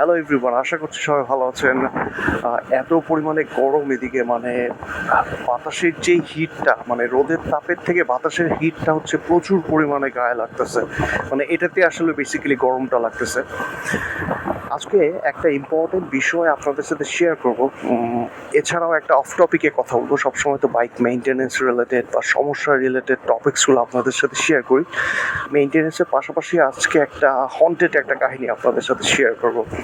Hello everyone আশা করছি সবাই ভালো আছেন। এত পরিমাণে গরম এদিকে মানে বাতাসের যে হিটটা মানে রোদের তাপের থেকে বাতাসের হিটটা হচ্ছে প্রচুর পরিমাণে গায়ে লাগতেছে। মানে এটাতে আসলে বেসিক্যালি গরমটা লাগতেছে। আজকে একটা ইম্পর্টেন্ট বিষয় আপনাদের সাথে শেয়ার করব। এছাড়াও একটা অফ টপিকে কথা বলব। সবসময় তো বাইক মেনটেনেন্স রিলেটেড বা সমস্যা রিলেটেড টপিকসগুলো আপনাদের সাথে শেয়ার করি। মেনটেনেন্সের পাশাপাশি আজকে একটা হন্টেড একটা কাহিনী আপনাদের সাথে শেয়ার করব।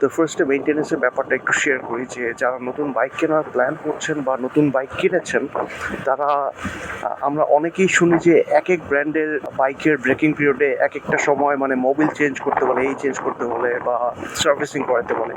তো ফার্স্টে মেনটেনেন্সের ব্যাপারটা একটু শেয়ার করি যে যারা নতুন বাইক কেনার প্ল্যান করছেন বা নতুন বাইক কিনেছেন, তারা আমরা অনেকেই শুনি যে এক এক ব্র্যান্ডের বাইকের ব্রেকিং পিরিয়ডে এক একটা সময় মানে মোবিল চেঞ্জ করতে বলে, এই চেঞ্জ করতে বলে বা সার্ভিসিং করাতে বলে।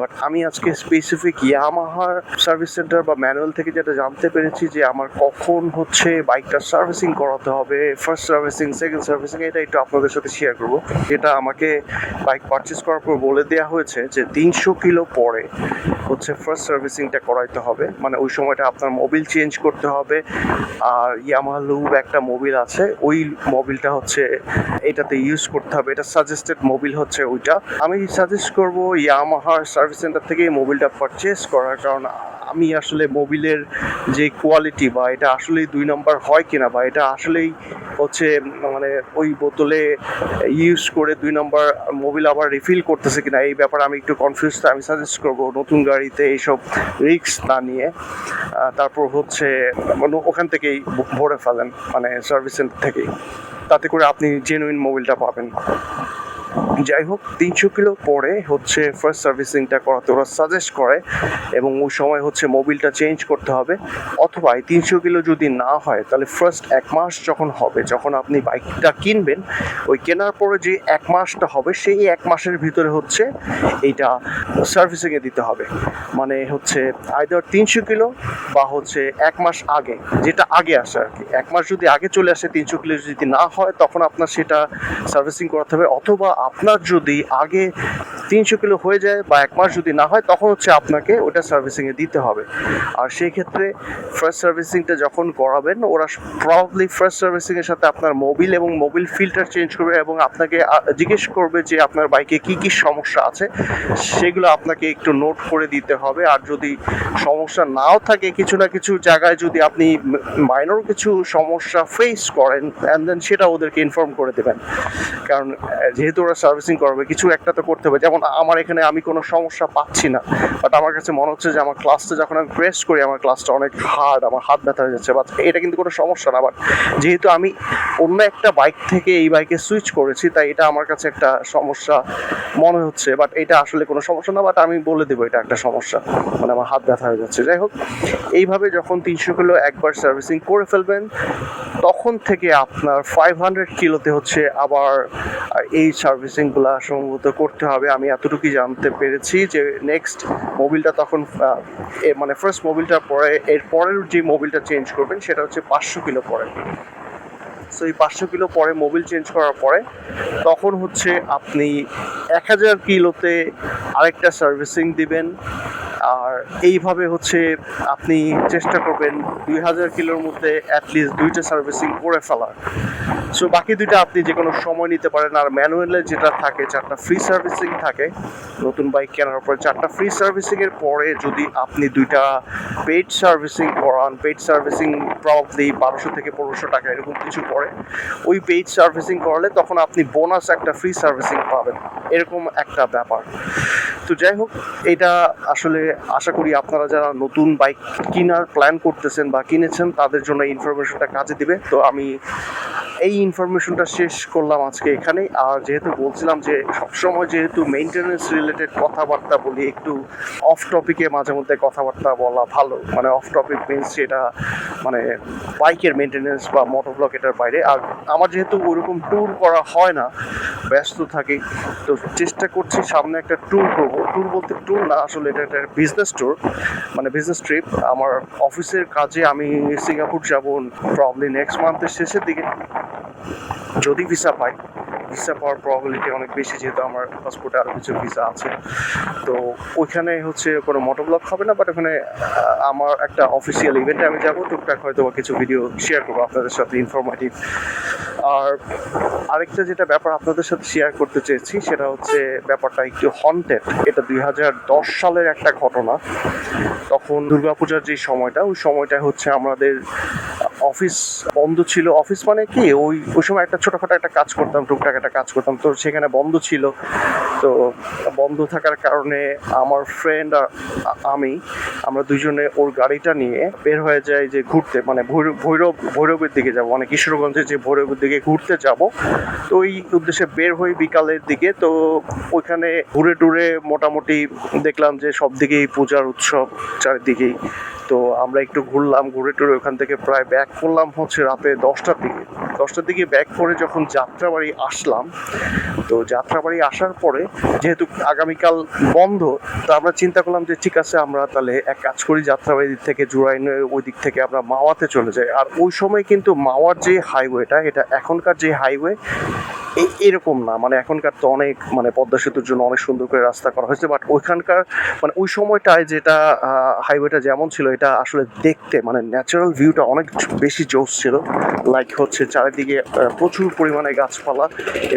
বাট আমি আজকে স্পেসিফিক ইয়ামাহার সার্ভিস সেন্টার বা ম্যানুয়াল থেকে যেটা জানতে পেরেছি যে আমার কখন হচ্ছে বাইকটা সার্ভিসিং করাতে হবে ফার্স্ট সার্ভিসিং সেকেন্ড সার্ভিসিং এটা একটু আপনাদের সাথে শেয়ার করব। যেটা আমাকে বাইক পারচেস করার পর বলে দেওয়া হয়েছে যে তিনশো কিলো পরে হচ্ছে ফার্স্ট সার্ভিসিংটা করাইতে হবে। মানে ওই সময়টা আপনার মোবিল চেঞ্জ করতে হবে। আর ইয়ামাহা লুব একটা মোবিল আছে, ওই মোবিলটা হচ্ছে এটাতে ইউজ করতে হবে। এটা সাজেস্টেড মোবিল হচ্ছে ওইটা। আমি সাজেস্ট করব ইয়ামাহার সার্ভিস সেন্টার থেকে এই মোবিলটা পারচেস করার, কারণ আমি আসলে মোবিলের যে কোয়ালিটি বা এটা আসলেই দুই নম্বর হয় কিনা বা এটা আসলেই হচ্ছে মানে ওই বোতলে ইউজ করে দুই নম্বর মোবিল আবার রিফিল করতেছে কিনা, এই ব্যাপারে আমি একটু কনফিউজ আমি সাজেস্ট করব নতুন গাড়িতে এইসব রিক্স না নিয়ে। তারপর হচ্ছে মানে ওখান থেকেই ভরে ফেলেন মানে সার্ভিস সেন্টার থেকেই। তাতে করে আপনি জেনুইন মোবিলটা পাবেন। যাই হোক, তিনশো কিলো পরে হচ্ছে ফার্স্ট সার্ভিসিংটা করাতে ওরা সাজেস্ট করে এবং ওই সময় হচ্ছে মোবিলটা চেঞ্জ করতে হবে। অথবা এই তিনশো কিলো যদি না হয়, তাহলে ফার্স্ট এক মাস যখন হবে, যখন আপনি বাইকটা কিনবেন, ওই কেনার পরে যে এক মাসটা হবে, সেই এক মাসের ভিতরে হচ্ছে এইটা সার্ভিসিংয়ে দিতে হবে। মানে হচ্ছে আইদার তিনশো কিলো বা হচ্ছে এক মাস আগে, যেটা আগে আসে আর কি। এক মাস যদি আগে চলে আসে, তিনশো কিলো যদি না হয়, তখন আপনার সেটা সার্ভিসিং করাতে হবে। অথবা আপনার যদি আগে তিনশো কিলো হয়ে যায় বা এক মাস যদি না হয়, তখন হচ্ছে আপনাকে ওটা সার্ভিসিংয়ে দিতে হবে। আর সেই ক্ষেত্রে ফার্স্ট সার্ভিসিংটা যখন করাবেন, ওরা প্রবলি ফার্স্ট সার্ভিসিংয়ের সাথে আপনার মোবিল এবং মোবিল ফিল্টার চেঞ্জ করবে এবং আপনাকে জিজ্ঞেস করবে যে আপনার বাইকে কি কি সমস্যা আছে। সেগুলো আপনাকে একটু নোট করে দিতে হবে। আর যদি সমস্যা নাও থাকে, কিছু না কিছু জায়গায় যদি আপনি মাইনর কিছু সমস্যা ফেস করেন অ্যান্ড দেন সেটা ওদেরকে ইনফর্ম করে দেবেন। কারণ যেহেতু ওরা সার্ভিসিং করবে, কিছু একটা তো করতে হবে। যেমন আমার এখানে আমি কোনো সমস্যা পাচ্ছি না। বাট আমার কাছে মনে হচ্ছে যে আমার ক্লাসটা যখন আমি প্রেস করি, আমার ক্লাসটা অনেক হার্ড আমার হাত ব্যথা হয়ে যাচ্ছে। বাট এটা কিন্তু কোনো সমস্যা না। বাট যেহেতু আমি অন্য একটা বাইক থেকে এই বাইকে সুইচ করেছি, তাই এটা আমার কাছে একটা সমস্যা মনে হচ্ছে। বাট এটা আসলে কোনো সমস্যা না। বাট আমি বলে দেবো, এটা একটা সমস্যা। মানে আমার হাত ব্যথা হয়ে যাচ্ছে। যাই হোক, এইভাবে যখন তিনশো কিলো একবার সার্ভিসিং করে ফেলবেন, তখন থেকে আপনার ফাইভ হান্ড্রেড কিলোতে হচ্ছে আবার এই সার্ভিসিংগুলো সম্ভবত করতে হবে। আমি এতটুকুই জানতে পেরেছি যে নেক্সট মোবিলটা তখন মানে ফার্স্ট মোবিলটা পরে, এর পরের যে মোবিলটা চেঞ্জ করবেন সেটা হচ্ছে পাঁচশো কিলো পরে। সো এই পাঁচশো কিলো পরে মোবিল চেঞ্জ করার পরে তখন হচ্ছে আপনি এক হাজার কিলোতে আরেকটা সার্ভিসিং দিবেন। আর এইভাবে হচ্ছে আপনি চেষ্টা করবেন দুই হাজার কিলোর মধ্যে অ্যাটলিস্ট দুইটা সার্ভিসিং করে ফেলার। সো বাকি দুইটা আপনি যে কোনো সময় নিতে পারেন, আর ম্যানুয়ালে যেটা থাকে, চারটা ফ্রি সার্ভিসিং থাকে, নতুন বাইক কেনার পরে চারটা ফ্রি সার্ভিসিংয়ের পরে যদি আপনি দুইটা পেড সার্ভিসিং করান পেড সার্ভিসিং প্রবলি বারোশো থেকে পনেরোশো টাকা, এরকম কিছু পড়ে ওই পেড সার্ভিসিং করলে তখন আপনি বোনাস একটা ফ্রি সার্ভিসিং পাবেন। এরকম একটা ব্যাপার। তো যাই হোক, এটা আসলে আশা করি আপনারা যারা নতুন বাইক কেনার প্ল্যান করতেছেন বা কিনেছেন, তাদের জন্য ইনফরমেশনটা কাজে দিবে। তো আমি এই ইনফরমেশনটা শেষ করলাম আজকে এখানেই। আর যেহেতু বলছিলাম যে সবসময় যেহেতু মেনটেনেন্স রিলেটেড কথাবার্তা বলি, একটু অফ টপিকে মাঝে মধ্যে কথাবার্তা বলা ভালো। মানে অফ টপিক মিনস যেটা মানে বাইকের মেনটেনেন্স বা মোটর ব্লক এটার বাইরে। আর আমার যেহেতু ওরকম ট্যুর করা হয় না, ব্যস্ত থাকি, তো চেষ্টা করছি সামনে একটা ট্যুর করব। ট্যুর বলতে ট্যুর না, আসলে এটা একটা বিজনেস ট্যুর মানে বিজনেস ট্রিপ আমার অফিসের কাজে আমি সিঙ্গাপুর যাব প্রবলি নেক্সট মান্থের শেষের দিকে। যদি ভিসা পাই ভিসা পাওয়ার প্রবাবিলিটি অনেক বেশি যেহেতু আমার পাসপোর্টে আরও কিছু ভিসা আছে। তো ওইখানে হচ্ছে কোনো মোটোব্লগ হবে না বাট ওখানে আমার একটা অফিসিয়াল ইভেন্টে আমি যাব। টুকটাক হয়তো বা কিছু ভিডিও শেয়ার করব আপনাদের সাথে ইনফরমেটিভ আর আরেকটা যেটা ব্যাপার আপনাদের সাথে শেয়ার করতে চেয়েছি, সেটা হচ্ছে ব্যাপারটা একটু হন্টেড এটা দুই হাজার দশ সালের একটা ঘটনা। তখন দুর্গাপূজার যে সময়টা, ওই সময়টা হচ্ছে আমাদের অফিস বন্ধ ছিল। অফিস মানে কি? ওই ওই সময় একটা ছোটখাটো একটা কাজ করতাম, টুকটাক একটা কাজ করতাম। তো সেখানে বন্ধ ছিল। তো বন্ধ থাকার কারণে আমার ফ্রেন্ড আর আমি, আমরা দুজনে ওর গাড়িটা নিয়ে বের হয়ে যাই যে ঘুরতে। মানে ভৈরব ভৈরব, ভৈরবের দিকে যাব। মানে কিশোরগঞ্জের যে ভৈরবের দিকে ঘুরতে যাব। তো ওই উদ্দেশ্যে বের হই বিকালের দিকে। তো ওইখানে ঘুরে টুরে মোটামুটি দেখলাম যে সব দিকেই পূজার উৎসব, চারিদিকেই। তো আমরা একটু ঘুরলাম, ঘুরে টুরে ওখান থেকে প্রায় ব্যাক করলাম হচ্ছে রাতে দশটার দিকে। দশটার দিকে ব্যাক করে যখন যাত্রাবাড়ি আসলাম, তো যাত্রাবাড়ি আসার পরে যেহেতু আগামীকাল বন্ধ, তো আমরা চিন্তা করলাম যে ঠিক আছে, আমরা তাহলে এক কাজ করি যাত্রাবাড়ি দিক থেকে জুরাইনে ওই দিক থেকে আমরা মাওয়াতে চলে যাই। আর ওই সময় কিন্তু মাওয়ার যে হাইওয়েটা এটা এখনকার যে হাইওয়ে এরকম না। মানে এখনকার তো অনেক মানে পদ্মা সেতুর জন্য অনেক সুন্দর করে রাস্তা করা হয়েছে বাট ওইখানকার মানে ওই সময়টায় যেটা হাইওয়েটা যেমন ছিল, এটা আসলে দেখতে মানে ন্যাচারাল ভিউটা অনেক বেশি জোস ছিল। লাইক হচ্ছে চারিদিকে প্রচুর পরিমাণে গাছপালা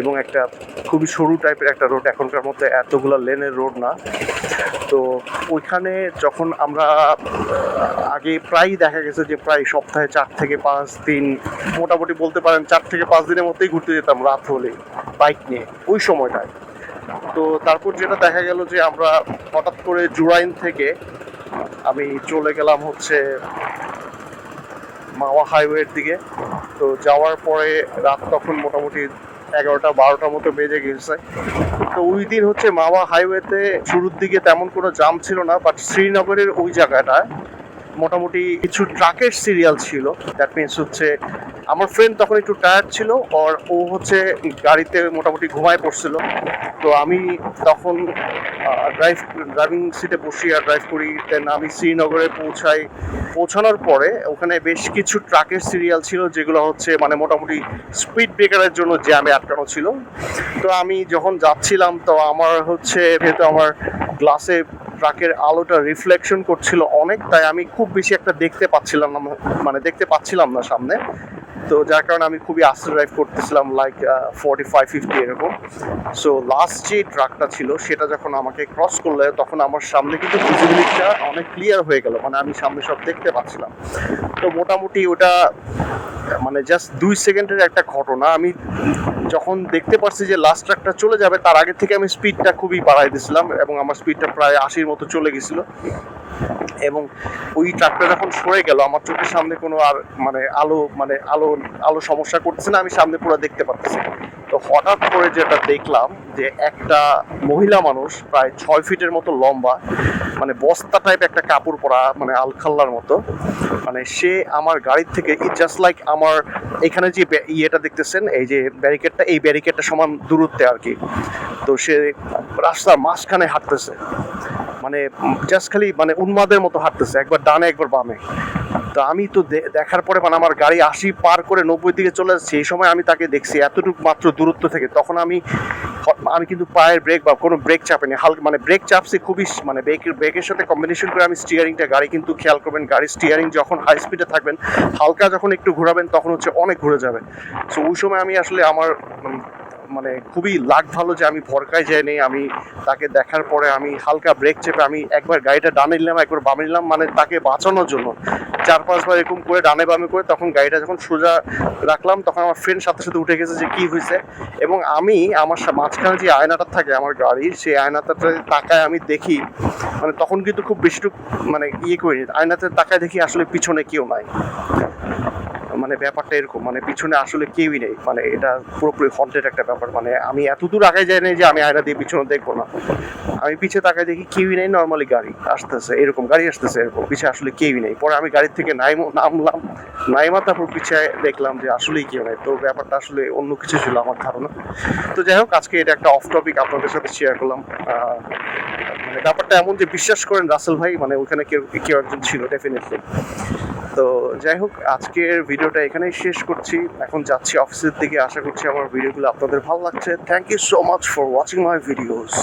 এবং একটা খুবই সরু টাইপের একটা রোড এখনকার মধ্যে এতগুলো লেনের রোড না। তো ওইখানে যখন আমরা আগে প্রায় দেখা গেছে যে প্রায় সপ্তাহে চার থেকে পাঁচ দিন, মোটামুটি বলতে পারেন চার থেকে পাঁচ দিনের মধ্যেই ঘুরতে যেতাম রাত হলে। বাইক নিয়ে ওই সময়টায়। তো তারপর যেটা দেখা গেল যে আমরা হঠাৎ করে জুরাইন থেকে আমি চলে গেলাম হচ্ছে মাওয়া হাইওয়ের দিকে। তো যাওয়ার পরে রাত তখন মোটামুটি এগারোটা বারোটার মতো বেজে গেছে। তো ওই দিন হচ্ছে মাওয়া হাইওয়েতে শুরুর দিকে তেমন কোনো জাম ছিল না বাট শ্রীনগরের ওই জায়গাটায় মোটামুটি কিছু ট্রাকের সিরিয়াল ছিল। দ্যাট মিনস হচ্ছে আমার ফ্রেন্ড তখন একটু টায়ার্ড ছিল আর ও হচ্ছে গাড়িতে মোটামুটি ঘুমায় পড়ছিল। তো আমি তখন ড্রাইভ ড্রাইভিং সিটে বসি আর ড্রাইভ করি। দেন আমি শ্রীনগরে পৌঁছাই। পৌঁছানোর পরে ওখানে বেশ কিছু ট্রাকের সিরিয়াল ছিল, যেগুলো হচ্ছে মানে মোটামুটি স্পিড ব্রেকারের জন্য জ্যামে আটকানো ছিল। তো আমি যখন যাচ্ছিলাম, তো আমার হচ্ছে, যেহেতু আমার গ্লাসে ট্রাকের আলোটা রিফ্লেকশন করছিল অনেক, তাই আমি খুব বেশি একটা দেখতে পাচ্ছিলাম না মানে দেখতে পাচ্ছিলাম না সামনে। তো যার কারণে আমি খুবই আস্তে ড্রাইভ করতেছিলাম লাইক ফর্টি ফাইভ ফিফটি এরকম। সো লাস্ট যে ট্রাকটা ছিল, সেটা যখন আমাকে ক্রস করলে, তখন আমার সামনে কিন্তু ভিজিবিলিটিটা অনেক ক্লিয়ার হয়ে গেল মানে আমি সামনে সব দেখতে পাচ্ছিলাম। তো মোটামুটি ওটা মানে জাস্ট দুই সেকেন্ডের একটা ঘটনা, আমি যখন দেখতে পারছি যে লাস্ট ট্রাকটা চলে যাবে, তার আগে থেকে আমি স্পিডটা খুবই বাড়াই দিয়েছিলাম এবং আমার স্পিডটা প্রায় আশির মতো চলে গেছিল। এবং ওই ট্রাকটা যখন সরে গেল, আমার চোখের সামনে কোনো আর মানে আলো মানে আলো আলো সমস্যা করতেছে না, আমি সামনে পুরো দেখতে পাচ্ছি তো হঠাৎ করে যেটা দেখলাম যে একটা মহিলা মানুষ প্রায় ছয় ফিটের মতো লম্বা মানে বস্তা টাইপ একটা কাপড় পরা মানে আলখাল্লার মতো মানে সে আমার গাড়ির থেকে ইট জাস্ট লাইক আমার এখানে যে ইয়েটা দেখতেছেন, এই যে ব্যারিকেডটা এই ব্যারিকেডটা সমান দূরত্বে আর কি। তো সে রাস্তার মাঝখানে হাঁটতেছে। মানে জাস্ট খালি মানে উন্মাদের মতো হাঁটতেছে, একবার ডানে, একবার বামে। তো আমি তো দেখার পরে মানে আমার গাড়ি আশি পার করে নব্বই দিকে চলে যাচ্ছে এই সময় আমি তাকে দেখছি, এতটুকু মাত্র দূরত্ব থেকে। তখন আমি আমি কিন্তু পায়ের ব্রেক বা কোনো ব্রেক চাপেনি, হালকা মানে ব্রেক চাপছি খুবই মানে ব্রেকের ব্রেকের সাথে কম্বিনেশন করে আমি স্টিয়ারিংটা গাড়ি কিন্তু খেয়াল করবেন, গাড়ির স্টিয়ারিং যখন হাই স্পিডে থাকবেন, হালকা যখন একটু ঘোরাবেন, তখন হচ্ছে অনেক ঘুরে যাবে। সো ওই সময় আমি আসলে আমার মানে খুবই লাগ ভালো যে আমি ভরকায় যাইনি আমি তাকে দেখার পরে আমি হালকা ব্রেক চেপে আমি একবার গাড়িটা ডানে নিলাম, একবার বামে নিলাম মানে তাকে বাঁচানোর জন্য। চার পাঁচবার এরকম করে ডানে বামে করে তখন গাড়িটা যখন সোজা রাখলাম, তখন আমার ফ্রেন্ড সাথে সাথে উঠে গেছে যে কি হয়েছে। এবং আমি আমার মাঝখানে যে আয়নাটা থাকে আমার গাড়ির, সেই আয়নাটাতে তাকায় আমি দেখি মানে তখন কিন্তু খুব বেশিটুক মানে ইয়ে করিনি, আয়নাতে তাকায় দেখি আসলে পিছনে কেউ নাই। মানে ব্যাপারটা এরকম মানে পিছনে আসলে কেউই নেই। মানে এটা পুরোপুরি হন্টেড একটা ব্যাপার। মানে আমি এত দূর আগে যাই নাই যে আমি আয়না দিয়ে পিছনে দেখব না। আমি পিছে তাকায় দেখি কেউই নেই নর্মালি গাড়ি আসতেছে, এরকম গাড়ি আসতেছে, এরকম। পিছে আসলে কেউই নেই। পরে আমি গাড়ির থেকে নাইম, নামলাম। নাইমা তারপর পিছিয়ে দেখলাম যে আসলেই কেউ নেই। তো ব্যাপারটা আসলে অন্য কিছু ছিল আমার ধারণা। তো যাই হোক, আজকে এটা একটা অফ টপিক আপনাদের সাথে শেয়ার করলাম। মানে ব্যাপারটা এমন যে বিশ্বাস করেন রাসেল ভাই মানে ওখানে কেউ কেউ একজন ছিল ডেফিনেটলি তো যাই হোক, আজকের ভিডিওটা এখানেই শেষ করছি। এখন যাচ্ছি অফিসের দিকে, আশা করছি আমার ভিডিওগুলো আপনাদের ভালো লাগছে। Thank you so much for watching my videos